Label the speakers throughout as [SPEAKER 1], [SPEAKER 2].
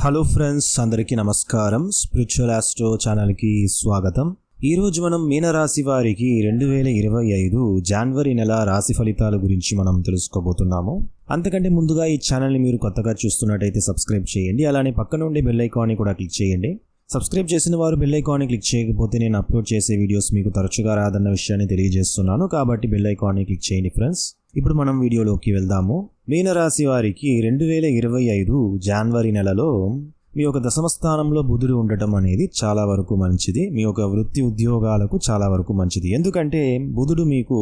[SPEAKER 1] Hello friends అందరికీ నమస్కారం. Spiritual astro ఛానల్కి స్వాగతం. ఈరోజు మనం మీనరాశి వారికి రెండు వేల ఇరవై ఐదు జనవరి నెల రాశి ఫలితాల గురించి మనం తెలుసుకోబోతున్నాము. అంతకంటే ముందుగా ఈ ఛానల్ని మీరు కొత్తగా చూస్తున్నట్టయితే సబ్స్క్రైబ్ చేయండి. అలానే పక్కన ఉండే బెల్ ఐకాన్ని కూడా క్లిక్ చేయండి. సబ్స్క్రైబ్ చేసిన వారు బెల్ ఐకాన్ని క్లిక్ చేయకపోతే నేను అప్లోడ్ చేసే వీడియోస్ మీకు తరచుగా రాదన్న విషయాన్ని తెలియజేస్తున్నాను. కాబట్టి బెల్ ఐకాన్ని క్లిక్ చేయండి ఫ్రెండ్స్. ఇప్పుడు మనం వీడియోలోకి వెళ్దాము. మీనరాశి వారికి రెండు వేల ఇరవై ఐదు జనవరి నెలలో మీ యొక్క దశమ స్థానంలో బుధుడు ఉండటం అనేది చాలా వరకు మంచిది. మీ యొక్క వృత్తి ఉద్యోగాలకు చాలా వరకు మంచిది. ఎందుకంటే బుధుడు మీకు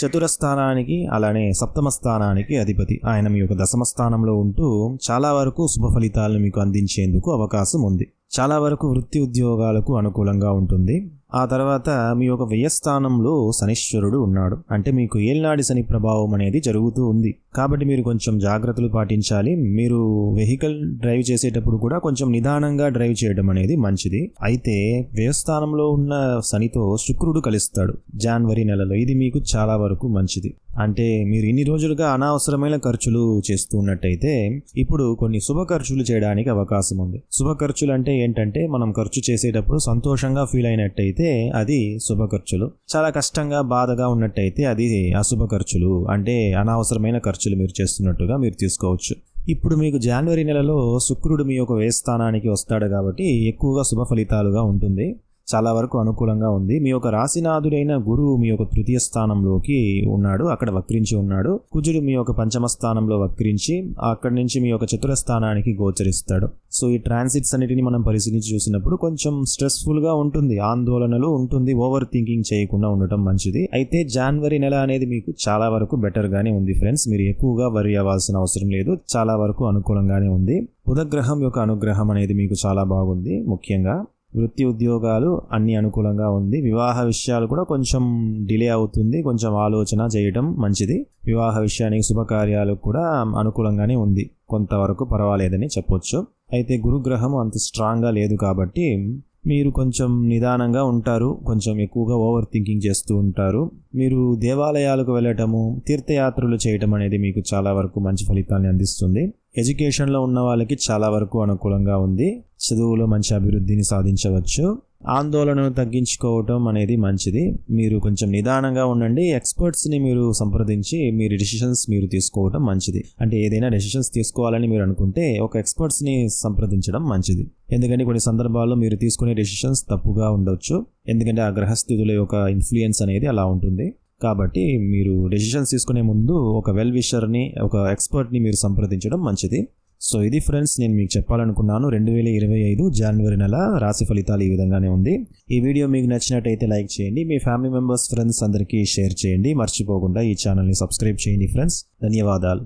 [SPEAKER 1] చతుర స్థానానికి అలానే సప్తమ స్థానానికి అధిపతి. ఆయన మీ యొక్క దశమ స్థానంలో ఉంటూ చాలా వరకు శుభ ఫలితాలను మీకు అందించేందుకు అవకాశం ఉంది. చాలా వరకు వృత్తి ఉద్యోగాలకు అనుకూలంగా ఉంటుంది. ఆ తర్వాత మీ యొక్క వ్యయస్థానంలో శనిశ్వరుడు ఉన్నాడు. అంటే మీకు ఏల్నాడి శని ప్రభావం అనేది జరుగుతూ ఉంది. కాబట్టి మీరు కొంచెం జాగ్రత్తలు పాటించాలి. మీరు వెహికల్ డ్రైవ్ చేసేటప్పుడు కూడా కొంచెం నిదానంగా డ్రైవ్ చేయడం అనేది మంచిది. అయితే వ్యయస్థానంలో ఉన్న శనితో శుక్రుడు కలుస్తాడు. జనవరి నెలలో. ఇది మీకు చాలా వరకు మంచిది. అంటే మీరు ఇన్ని రోజులుగా అనవసరమైన ఖర్చులు చేస్తున్నట్టయితే ఇప్పుడు కొన్ని శుభ ఖర్చులు చేయడానికి అవకాశం ఉంది. శుభ ఖర్చులు అంటే ఏంటంటే మనం ఖర్చు చేసేటప్పుడు సంతోషంగా ఫీల్ అయినట్టయితే అది శుభ ఖర్చులు. చాలా కష్టంగా బాధగా ఉన్నట్టయితే అది అశుభ ఖర్చులు. అంటే అనవసరమైన ఖర్చులు మీరు చేస్తున్నట్టుగా మీరు తీసుకోవచ్చు. ఇప్పుడు మీకు జనవరి నెలలో శుక్రుడు మీ యొక్క వేస్థానానికి వస్తాడు కాబట్టి ఎక్కువగా శుభ ఫలితాలుగా ఉంటుంది. చాలా వరకు అనుకూలంగా ఉంది. మీ యొక్క రాశినాథుడైన గురువు మీ యొక్క తృతీయ స్థానంలోకి ఉన్నాడు. అక్కడ వక్రించి ఉన్నాడు. కుజుడు మీ యొక్క పంచమ స్థానంలో వక్రించి అక్కడి నుంచి మీ యొక్క చతుర స్థానానికి గోచరిస్తాడు. సో ఈ ట్రాన్సిట్స్ అన్నిటిని మనం పరిశీలించి చూసినప్పుడు కొంచెం స్ట్రెస్ఫుల్గా ఉంటుంది. ఆందోళనలు ఉంటుంది. ఓవర్ థింకింగ్ చేయకుండా ఉండటం మంచిది. అయితే జనవరి నెల అనేది మీకు చాలా వరకు బెటర్గానే ఉంది ఫ్రెండ్స్. మీరు ఎక్కువగా వరి అవ్వాల్సిన అవసరం లేదు. చాలా వరకు అనుకూలంగానే ఉంది. బుధగ్రహం యొక్క అనుగ్రహం అనేది మీకు చాలా బాగుంది. ముఖ్యంగా వృత్తి ఉద్యోగాలు అన్ని అనుకూలంగా ఉంది. వివాహ విషయాలు కూడా కొంచెం డిలే అవుతుంది. కొంచెం ఆలోచన చేయటం మంచిది. వివాహ విషయానికి శుభకార్యాలు కూడా అనుకూలంగానే ఉంది. కొంతవరకు పర్వాలేదని చెప్పొచ్చు. అయితే గురుగ్రహం అంత స్ట్రాంగ్గా లేదు కాబట్టి మీరు కొంచెం నిదానంగా ఉంటారు కొంచెం ఎక్కువగా ఓవర్ థింకింగ్ చేస్తూ ఉంటారు. మీరు దేవాలయాలకు వెళ్ళటము తీర్థయాత్రలు చేయటం అనేది మీకు చాలా వరకు మంచి ఫలితాన్ని అందిస్తుంది. ఎడ్యుకేషన్లో ఉన్న వాళ్ళకి చాలా వరకు అనుకూలంగా ఉంది. చదువులో మంచి అభివృద్ధిని సాధించవచ్చు. ఆందోళనను తగ్గించుకోవటం అనేది మంచిది. మీరు కొంచెం నిదానంగా ఉండండి. ఎక్స్పర్ట్స్ని మీరు సంప్రదించి మీరు డెసిషన్స్ మీరు తీసుకోవటం మంచిది. అంటే ఏదైనా డెసిషన్స్ తీసుకోవాలని మీరు అనుకుంటే ఒక ఎక్స్పర్ట్స్ని సంప్రదించడం మంచిది. ఎందుకంటే కొన్ని సందర్భాల్లో మీరు తీసుకునే డెసిషన్స్ తప్పుగా ఉండొచ్చు. ఎందుకంటే ఆ గ్రహస్థితుల యొక్క ఇన్ఫ్లుయెన్స్ అనేది అలా ఉంటుంది. కాబట్టి మీరు డెసిషన్స్ తీసుకునే ముందు ఒక వెల్ విషర్ని ఒక ఎక్స్పర్ట్ని మీరు సంప్రదించడం మంచిది. సో ఇది ఫ్రెండ్స్ నేను మీకు చెప్పాలనుకున్నాను రెండు వేల ఇరవై ఐదు జనవరి నెల రాశి ఫలితాలు ఈ విధంగానే ఉంది. ఈ వీడియో మీకు నచ్చినట్టయితే లైక్ చేయండి మీ ఫ్యామిలీ మెంబర్స్ ఫ్రెండ్స్ అందరికీ షేర్ చేయండి. మర్చిపోకుండా ఈ ఛానల్ని సబ్స్క్రైబ్ చేయండి ఫ్రెండ్స్. ధన్యవాదాలు.